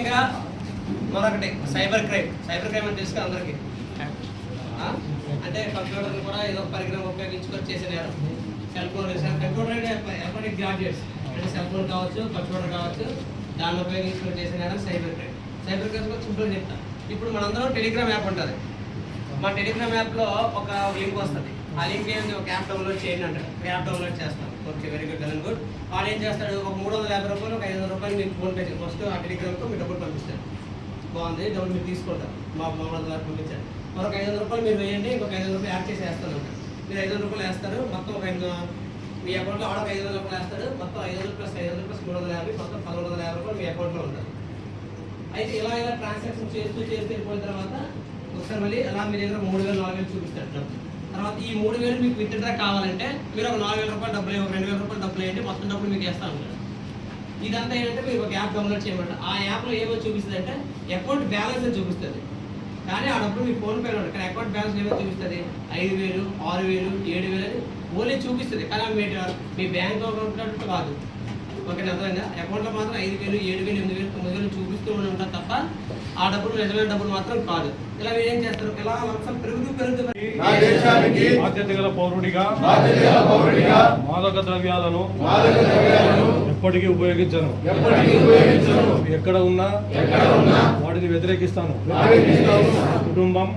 ఇంకా మరొకటి cyber crime. Cyber crime అని తెలుసు అందరికి. అంటే కంప్యూటర్ కూడా ఏదో పరికరం ఉపయోగించుకొని చేసే నేరం cell phone computer electronic graduates? అంటే సెల్ ఫోన్ కావచ్చు కంప్యూటర్ కావచ్చు దాన్ని ఉపయోగించుకొని చేసే నేరం సైబర్ క్రైమ్. సైబర్ క్రైమ్ కూడా సింపుల్ చెప్తాను ఇప్పుడు మనందరం టెలిగ్రామ్ యాప్ ఉంటుంది. మా టెలిగ్రామ్ యాప్లో ఒక లింక్ వస్తుంది. ఆ లింక్ ఒక యాప్ డౌన్లోడ్ చేయండి అంటాడు ఒక యాప్ డౌన్లోడ్ చేస్తాను okay very good very good. వాడు ఏం చేస్తాడు? ఒక మూడు వందల యాభై రూపాయలు ఒక ఐదు వందల రూపాయలు మీకు ఫోన్ పే ఫస్ట్ ఆ టెలిగ్రామ్తో మీ డబ్బులు పంపిస్తాడు. బాగుంది డబ్బులు మీరు తీసుకుంటారు. మా మూడు వందల పంపించండి మరొక ఐదు వందల రూపాయలు మీరు వేయండి ఇంకొక ఐదు వందల రూపాయలు యాడ్ చేసి వేస్తాను అంటారు. మీరు ఐదు వందల రూపాయలు వేస్తారు మొత్తం ఒక ఐదు మీ అకౌంట్లో ఆడ ఐదు వందల రూపాయలు వేస్తాడు మొత్తం ఐదు వందలు ప్లస్ ఐదు వందలు ప్లస్ మూడు వందల యాభై మొత్తం పదమూడు వందల యాభై రూపాయలు మీ అకౌంట్లో ఉంటుంది అయితే ఇలా ఇలా ట్రాన్సాక్షన్ చేస్తూ చేస్తూ వెళ్ళిపోయిన తర్వాత ఒకసారి మళ్ళీ అలా మీ దగ్గర మూడు వేలు నాలుగు వేలు చూపిస్తాడు డబ్బు తర్వాత ఈ మూడు వేలు మీకు విత్డ్రా కావాలంటే మీరు ఒక నాలుగు వేల రూపాయలు డబ్బులు ఒక రెండు వేల రూపాయలు డబ్బులు వేయండి మొత్తం డబ్బులు మీకు వేస్తా ఉంటాడు ఇదంతా ఏంటంటే మీరు ఒక యాప్ డౌన్లోడ్ చేయమంట ఆ యాప్లో ఏమో చూపిస్తుంది అంటే అకౌంట్ బ్యాలెన్స్ అని చూపిస్తుంది. కానీ ఆ డబ్బులు మీ ఫోన్పేలో ఉంటుంది కానీ అకౌంట్ బ్యాలెన్స్ ఏమో చూపిస్తుంది? ఐదు వేలు ఆరు వేలు ఏడు వేలు అని ఓన్లీ చూపిస్తుంది. కానీ మీ మీ బ్యాంక్ అకౌంట్ కాదు. ఓకే అర్థమైందా? అకౌంట్లో మాత్రం ఐదు వేలు ఏడు వేలు ఎనిమిది వేలు తొమ్మిది వేలు చూపిస్తూ ఉంటారు తప్ప ఆ డబ్బులు నిజమైన డబ్బులు మాత్రం కాదు. ఇలా ఏం చేస్తారు? ఇలా లంచం పెరుగుతూ పెరుగుతూ బాధ్యత గల పౌరుడిగా మాదక ద్రవ్యాలను మాదక ద్రవ్యాలను ఎప్పటికీ ఉపయోగించను. ఎక్కడ ఉన్నా ఎక్కడ ఉన్నా వాటిని వ్యతిరేకిస్తాను. కుటుంబం